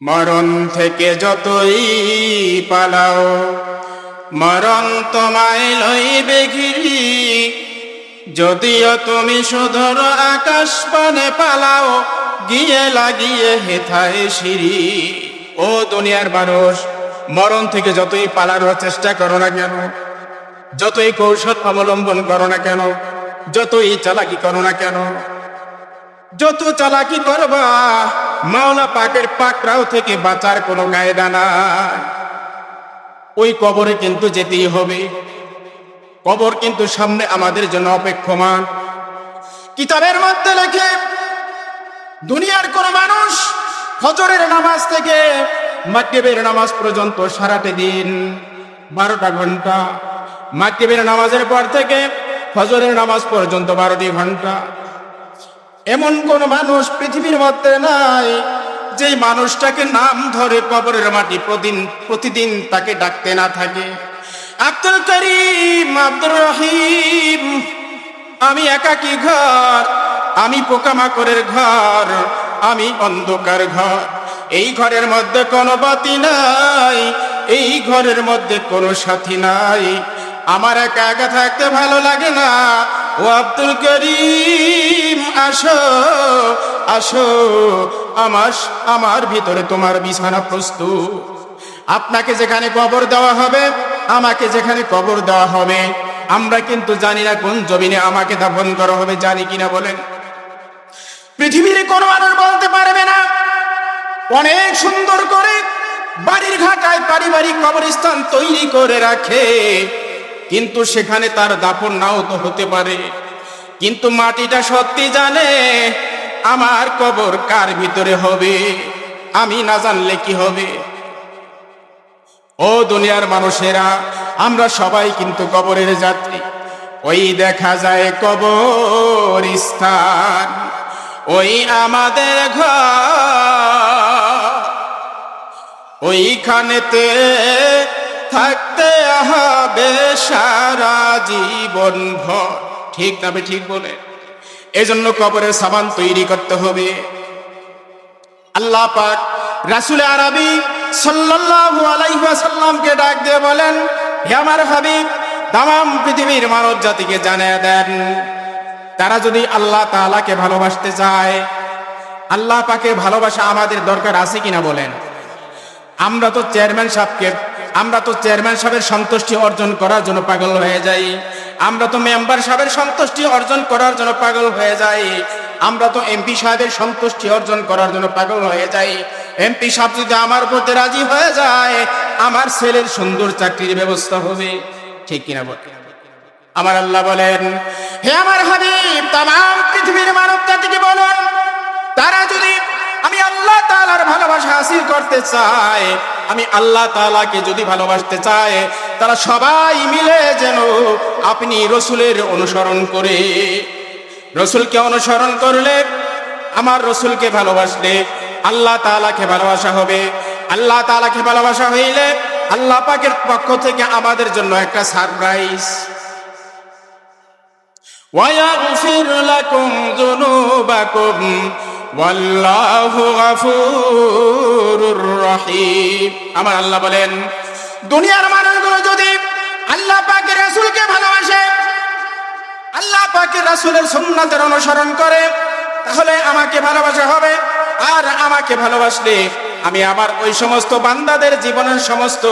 মরণ থেকে যতই পালাও, মরণ তোমায় লইবে ঘিরি যদিও তুমি সুধর আকাশ পানে পালাও, গিয়ে লাগিয়ে হেথায় সিঁড়ি। ও দুনিয়ার মানুষ, মরণ থেকে যতই পালার চেষ্টা করো না কেন, যতই কৌশল অবলম্বন করো না কেন, যতই চালাকি করো না কেন যত চালাকি করবা, মাওলা পাকের পাকরাও থেকে বাঁচার কোনো কায়দা নাই। ওই কবরে কিন্তু যেতেই হবে। কবর কিন্তু সামনে আমাদের জন্য অপেক্ষমান। কিতাবের মধ্যে লেখে, দুনিয়ার কোন মানুষ ফজরের নামাজ থেকে মাগরিবের নামাজ পর্যন্ত সারাটি দিন, বারোটা ঘণ্টা। মাগরিবের নামাজের পর থেকে ফজরের নামাজ পর্যন্ত বারোটি ঘণ্টা। এমন কোন মানুষ পৃথিবীর মধ্যে নাই যে মানুষটাকে নাম ধরে কবরের মাটি প্রতিদিন প্রতিদিন তাকে ডাকতে না থাকে। আব্দুল করিম, আব্দুর রহিম, আমি একাকী ঘর, আমি পোকামাকড়ের ঘর, আমি অন্ধকার ঘর। এই ঘরের মধ্যে কোনো বাতি নাই, এই ঘরের মধ্যে কোনো সাথী নাই। আমার একা একা থাকতে ভালো লাগে না, ও আব্দুল করিম। আসো আসো। আমার আমার ভিতরে তোমার বিছানা প্রস্তুত। আপনাকে যেখানে কবর দেওয়া হবে, আমাকে যেখানে কবর দেওয়া হবে। আমরা কিন্তু জানি না কোন জমিনে আমাকে দাফন করা হবে, জানি কিনা বলেন। পৃথিবীর কোনো মানুষ বলতে পারবে না। অনেক সুন্দর করে বাড়ির ঘাটায় পারিবারিক কবরস্থান তৈরি করে রাখে। কিন্তু সেখানে তার দাফন নাও তো হতে পারে। কিন্তু মাটিটা সত্যি জানে আমার কবর কার ভিতরে হবে? আমি না জানলে কি হবে? ও দুনিয়ার মানুষেরা, আমরা সবাই কিন্তু কবরের যাত্রী। ওই দেখা যায় কবর স্থান। ওই আমাদের ঘর। ওইখানেতে থাকতে হবে সারা জীবন ভর। ঠিক তবে ঠিক বলে। এজন্য কবরের সামান তৈরি করতে হবে। আল্লাহ পাক রাসুল আরবি সাল্লাল্লাহু আলাইহি ওয়াসাল্লামকে ডাক দিয়ে বলেন, হে আমার হাবিব তাম পৃথিবীর মানব জাতিকে জানিয়ে দেন। তারা যদি আল্লাহ তাআলাকে ভালোবাসতে চায়, আল্লাহ পাকের ভালোবাসা আমাদের দরকার আছে কিনা বলেন। আমরা তো চেয়ারম্যান সাহেবকে, আমরা তো চেয়ারম্যান সাহেবের সন্তুষ্টি অর্জন করার জন্য পাগল হয়ে যাই। আমরা তো মেম্বার সাহেবের সন্তুষ্টি অর্জন করার জন্য পাগল হয়ে যাই। আমরা তো এমপি সাহেবের সন্তুষ্টি অর্জন করার জন্য পাগল হয়ে যাই। এমপি সাহেব যদি আমার প্রতি রাজি হয়ে যায়, আমার ছেলের সুন্দর চাকরির ব্যবস্থা হবে। ঠিক কিনা বল? আমার আল্লাহ বলেন, হে আমার হাবিব তাম পৃথিবীর মানব জাতিকে বলুন, তারা যদি আমি আল্লাহ তাআলার ভালোবাসা হাসিল করতে চাই আমি আল্লাহ তাআলাকে যদি ভালোবাসতে চাই তারা সবাই মিলে যেন আপনি রসুলের অনুসরণ করে রসুলকে অনুসরণ করলে আমার রসুলকে ভালোবাসলে আল্লাহ তাআলাকে ভালোবাসা হবে আল্লাহ তাআলাকে ভালোবাসা হইলে আল্লাহ পাকের পক্ষ থেকে আমাদের জন্য একটা সারপ্রাইজ ويغفر لكم ذنوبكم والله غفور رحيم আমার আল্লাহ বলেন দুনিয়ার মানুষগুলো যদি আল্লাহ পাকের রাসূলকে ভালোবাসে, আল্লাহ পাকের রাসূলের সুন্নাতের অনুসরণ করে, তাহলে আমাকে ভালোবাসা হবে। আর আমাকে ভালোবাসলে আমি আমার ওই সমস্ত বান্দাদের জীবনের সমস্ত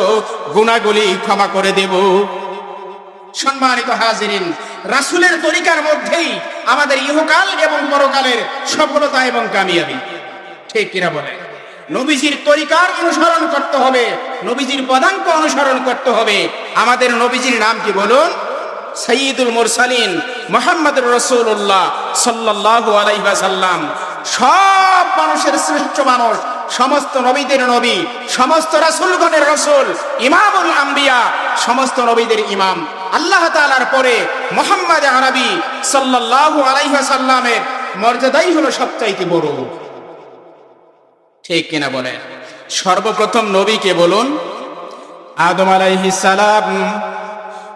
গুণাগুলি ক্ষমা করে দেব। সম্মানিত হাজিরিন, রাসুলের তরিকার মধ্যেই আমাদের ইহকাল এবং পরকালের সফলতা এবং কামিয়াবি। ঠিক কিনা বলে নবীজির তরিকার অনুসরণ করতে হবে, নবীজির পদাঙ্ক অনুসরণ করতে হবে। আমাদের নবীজির নাম কি বলুন? সঈদুল মুরসালিন মোহাম্মদ রসুল্লাহ সাল্লাল্লাহু আলাইহি ওয়াসাল্লাম। সব মানুষের শ্রেষ্ঠ মানুষ, সমস্ত নবীদের নবী, সমস্ত রাসূলগণের রাসূল, ইমামুল আম্বিয়া, সমস্ত নবীদের ইমাম। আল্লাহ তাআলার পরে মোহাম্মদ আরবি সাল্লাল্লাহু আলাইহি ওয়াসাল্লামের মর্যাদাই হলো সবচাইতে বড়। ঠিক কিনা বলেন? সর্বপ্রথম নবীকে বলুন? আদম আলাইহিস সালাম।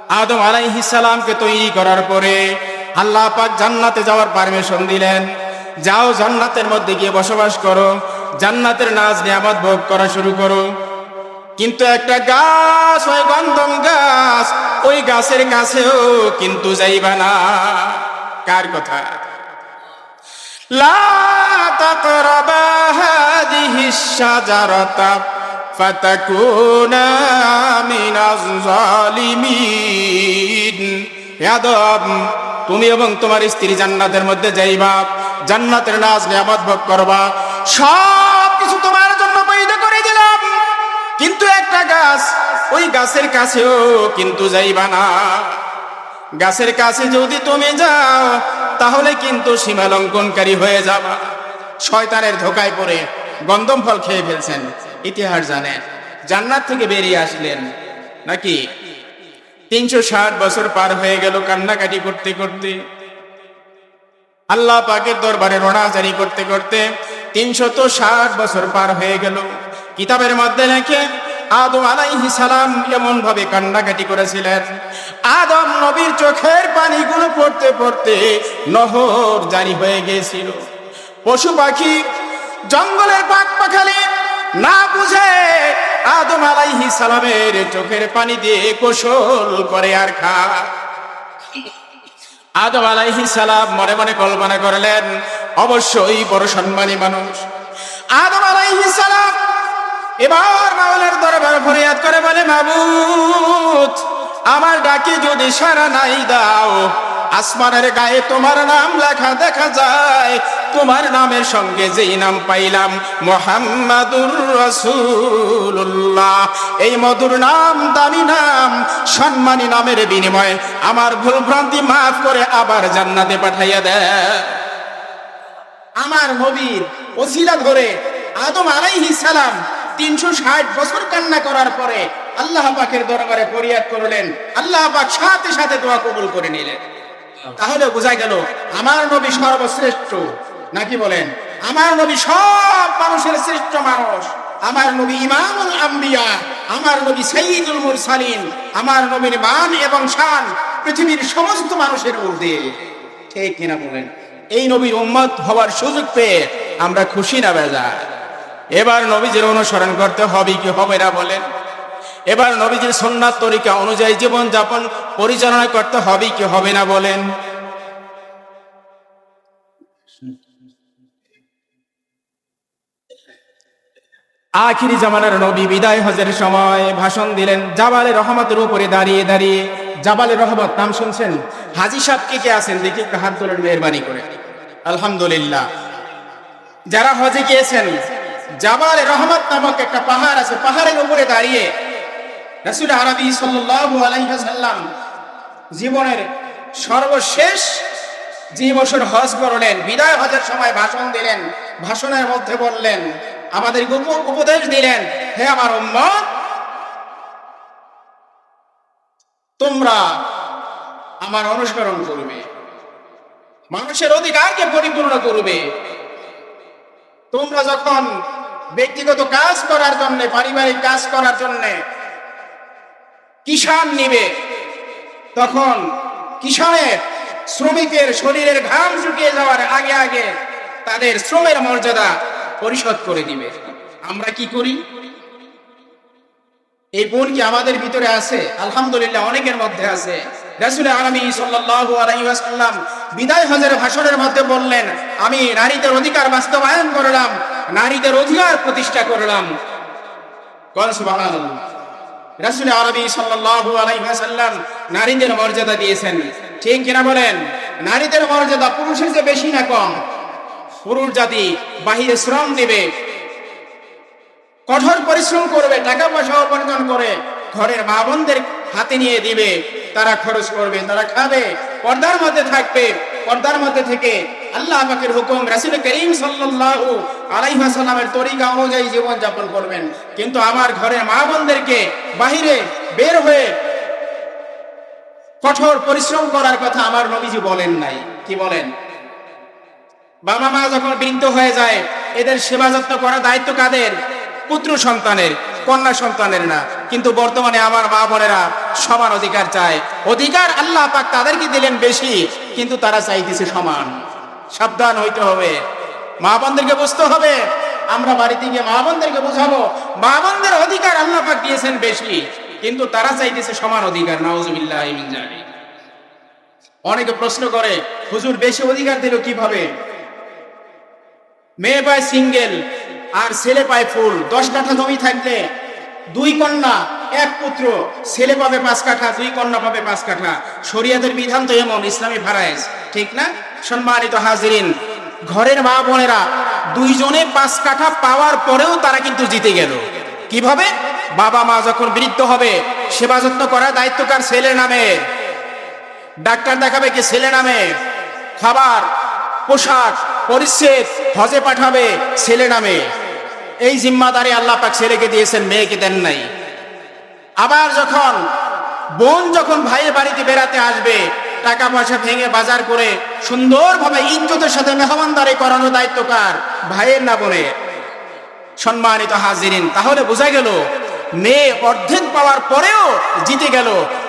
আদম আলাইহিস সালামকে তৈরি করার পরে আল্লাহ পাক জান্নাতে যাওয়ার পারমিশন দিলেন। যাও জান্নাতের মধ্যে গিয়ে বসবাস করো। জান্নাতের নাজ নিয়ামত ভোগ করা শুরু করো। কিন্তু একটা গাছ হয় গন্ধম গাছ, ওই গাছের কাছেও কিন্তু যাইবা না। কার কথা? لا تقربا هذه الشجرة فتكونا من الظالمين ইয়াদব তুমি এবং তোমার স্ত্রী জান্নাতের মধ্যে যাইবা জান্নাতের নাজ নিয়ামত ভোগ করবা সব কিছু তোমার জন্য বৈধ করে দিলাম কিন্তু একটা গাছ ওই গাছের কাছেও কিন্তু যাইবা না গাছের কাছে যদি তুমি যাও, তাহলে কিন্তু সীমা লঙ্ঘনকারী হয়ে যাবা। শয়তানের ধোকায় পড়ে গন্ধম ফল খেয়ে ফেলছেন, ইতিহাস জানেন জান্নাত থেকে বেরিয়ে আসলেন নাকি? তিনশো ষাট বছর পার হয়ে গেল কান্নাকাটি করতে করতে। আল্লাহ পাকের দরবারে রোনাজারি করতে করতে তিনশত ষাট বছর পার হয়ে গেল। কিতাবের মধ্যে লেখে, আদম আলাইহি সালাম এমন ভাবে কান্নাকাটি করেছিলেন আদম নবীর চোখের পানিগুলো পড়তে পড়তে নহর জারি হয়ে গেছিল পশু পাখি জঙ্গলের পাক পাখালি না বুঝে আদম আলাইহি সালামের চোখের পানি দিয়ে কোশল করে আর খা। আদম আলাইহি সালাম মনে মনে কল্পনা করলেন, অবশ্যই বড় সম্মানী মানুষ। আদম আলাইহি সালাম এবার মাওলার দরবার ফরিয়াদ করে বলে মাবুত আমার ডাকে যদি সারা নাই দাও। আসমানের গায়ে তোমার নাম লেখা দেখা যায়। তোমার নামের সঙ্গে যেই নাম পাইলাম, মোহাম্মদুর রসুল্লাহ এই মধুর নাম, দামি নাম, সম্মানী নামের বিনিময়ে আমার ভুল ভ্রান্তি মাফ করে আবার জান্নাতে পাঠাইয়া দেয়। আমার নবীর ওসিলা ধরে আদম আলাইহি সালাম তিনশো ষাট বছর কান্না করার পরে আল্লাহ পাকের দরবারে ফরিয়াদ করলেন। আল্লাহ পাক সাথে সাথে দোয়া কবুল করে নিলেন। তাহলে বোঝা গেল, আমার নবী সর্বশ্রেষ্ঠ। নাকি বলেন, আমার নবী সব মানুষের শ্রেষ্ঠ মানুষ। আমার নবী ইমামুল আম্বিয়া, আমার নবী সঈদুল মুরসালিন, আমার নবীর মান এবং শান পৃথিবীর সমস্ত মানুষের ঊর্ধ্বে ঠিক কিনা বলেন? এই নবীর উম্মত হওয়ার সুযোগ পেয়ে আমরা খুশি না বেজা এবার নবীজির অনুসরণ করতে হবে, কি হবে না বলেন? এবার নবীজির সন্ন্যাত তরিকা অনুযায়ী জীবন যাপন পরিচালনা করতে হবে, কি হবে না বলেন? আখিরি জামানার নবী বিদায় হজের সময় ভাষণ দিলেন, জাবালে রহমতের উপরে দাঁড়িয়ে দাঁড়িয়ে, জাবালে রহমত নাম শুনছেন? হাজি সাহেব কে কে আছেন? দেখি হাত তোলেন, মেহরবানি করে। আলহামদুলিল্লাহ। যারা হজে গিয়েছেন জাবালে রহমত নামক একটা পাহাড় আছে, পাহাড়ের উপরে দাঁড়িয়ে রাসুল আরবি সাল্লাম জীবনের সর্বশেষ যে বছর হজ করলেন, বিদায় হজের সময় ভাষণ দিলেন, ভাষণের মধ্যে বললেন, আমাদের উপদেশ দিলেন, হে আমার তোমরা আমার অনুসরণ করবে, মানুষের অধিকারকে পরিপূর্ণ করবে। তোমরা যখন ব্যক্তিগত কাজ করার জন্য, পারিবারিক কাজ করার জন্য কিষান নিবে। তখন কিষানের শ্রমিকের শরীরের ঘাম শুকিয়ে যাওয়ার আগে আগে তাদের শ্রমের মর্যাদা পরিশোধ করে দিবে। আমরা কি করি? এই বোন কি আমাদের ভিতরে আছে? আলহামদুলিল্লাহ, অনেকের মধ্যে আছে। রাসুল আলমী সাল্লাল্লাহু আলাইহি ওয়াসাল্লাম বিদায় হজের ভাষণের মধ্যে বললেন, আমি নারীদের অধিকার বাস্তবায়ন করলাম, নারীদের অধিকার প্রতিষ্ঠা করলাম। রাসুল আরবি সাল্লাল্লাহু আলাইহি ওয়াসাল্লাম নারীদের মর্যাদা দিয়েছেন। ঠিক কিনা বলেন? নারীদের মর্যাদা পুরুষের চেয়ে বেশি না কম। পুরুষ জাতি বাহিরে শ্রম দিবে, কঠোর পরিশ্রম করবে, টাকা পয়সা উপার্জন করে ঘরের মা হাতে নিয়ে দিবে। তারা খরচ করবে, তারা খাবে, পর্দার মধ্যে থাকবে, পর্দার মধ্যে থেকে আল্লাহ পাকের হুকুম, রাসুল করিম সাল্লাল্লাহু আলাইহি ওয়াসাল্লামের তরিকা অনুযায়ী জীবন যাপন করবেন। কিন্তু আমার ঘরের মা বোনদেরকে বাহিরে বের হয়ে কঠোর পরিশ্রম করার কথা আমার নবীজি বলেন নাই। কি বলেন? বাবা মা যখন বৃদ্ধ হয়ে যায়, এদের সেবা যত্ন করার দায়িত্ব কাদের? পুত্র সন্তানের, কন্যা সন্তানের না। কিন্তু বর্তমানে আমার মা বোনেরা সমান অধিকার চায়। অধিকার আল্লাহ পাক তাদেরকে দিলেন বেশি, কিন্তু তারা চাইতেছে সমান। সাবধান হইতে হবে। মা বোনদেরকে বুঝতে হবে, আমরা বাড়িতে গিয়ে মা বোনদেরকে বোঝাবো। মা বোনদের অধিকার আল্লাহ পাক দিয়েছেন বেশি, কিন্তু তারা চাইতেছে সমান অধিকার। নাউজুবিল্লাহ অনেকে প্রশ্ন করে, হুজুর বেশি অধিকার দিল কীভাবে? মেয়ে পায় সিঙ্গেল আর ছেলে পায় ফুল। দশ কাঠা জমি থাকলে দুই কন্যা, এক পুত্র। ছেলে পাবে পাঁচ কাঠা, দুই কন্যা পাবে পাঁচ কাঠা। শরিয়াদের বিধান তো এমন, ইসলামী ফারাইজ ঠিক না? সম্মানিত হাজিরিন, ঘরের মা বোনেরা, দুইজনে পাঁচ কাঠা পাওয়ার পরেও তারা কিন্তু জিতে গেল। কীভাবে? বাবা মা যখন বৃদ্ধ হবে, সেবা যত্ন করার দায়িত্ব কার? ছেলের নামে। ডাক্তার দেখাবে কি ছেলে নামে? খাবার, পোশাক, পরিচ্ছেদ হজে পাঠাবে ছেলে নামে। এই জিম্মাদারি আল্লাহ পাক ছেলেকে দিয়েছেন, মেয়েকে দেন নাই। আবার যখন বোন যখন ভাইয়ের বাড়িতে বেড়াতে আসবে টাকা পয়সা ভেঙে বাজার করে সুন্দরভাবে ইজ্জতের সাথে মেহমানদারি করানো দায়িত্ব কার? ভাইয়ের না বোনের। সম্মানিত হাজিরিন, তাহলে বোঝা গেল, মেয়ে অর্ধেক পাওয়ার পরেও জিতে গেল,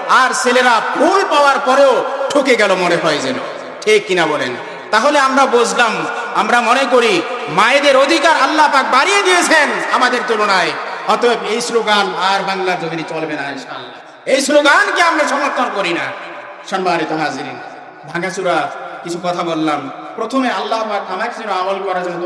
আর ছেলেরা ফুল পাওয়ার পরেও ঠকে গেল মনে হয় যেন। ঠিক কিনা বলেন? তাহলে আমরা বুঝলাম, আমরা মনে করি মায়েদের অধিকার আল্লাহ পাক বাড়িয়ে দিয়েছেন আমাদের তুলনায়। অতএব এই স্লোগান আর বাংলার জমিনে চলবে না এই স্লোগানকে আমরা সমর্থন করি না। সম্মানিত হাজিরিন, ভাঙাচুরা, কিছু কথা বললাম। প্রথমে আল্লাহ পাক আমাকে যেন আমল করার জন্য